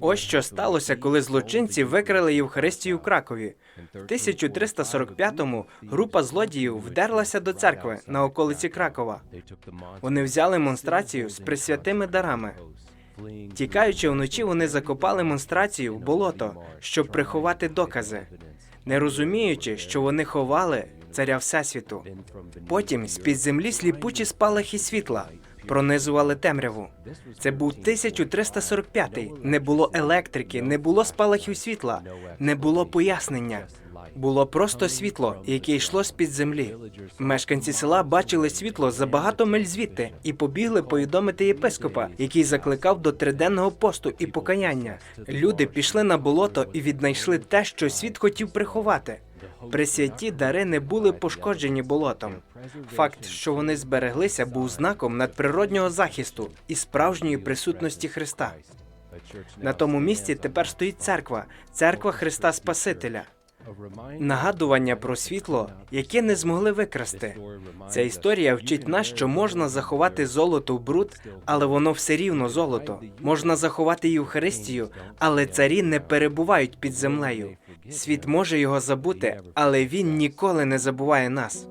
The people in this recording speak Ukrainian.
Ось що сталося, коли злочинці викрали Євхаристію в Кракові. В 1345-му група злодіїв вдерлася до церкви на околиці Кракова. Вони взяли монстрацію з присвятими дарами. Тікаючи вночі, вони закопали монстрацію в болото, щоб приховати докази, не розуміючи, що вони ховали царя Всесвіту. Потім з-під землі сліпучі спалахи світла пронизували темряву. Це був 1345-й. Не було електрики, не було спалахів світла, не було пояснення. Було просто світло, яке йшло з-під землі. Мешканці села бачили світло за багато миль звідти і побігли повідомити єпископа, який закликав до триденного посту і покаяння. Люди пішли на болото і віднайшли те, що світ хотів приховати. Пресвяті дари не були пошкоджені болотом. Факт, що вони збереглися, був знаком надприроднього захисту і справжньої присутності Христа. На тому місці тепер стоїть церква, церква Христа Спасителя. Нагадування про світло, яке не змогли викрасти. Ця історія вчить нас, що можна заховати золото в бруд, але воно все рівно золото. Можна заховати Євхаристію, але царі не перебувають під землею. Світ може його забути, але він ніколи не забуває нас.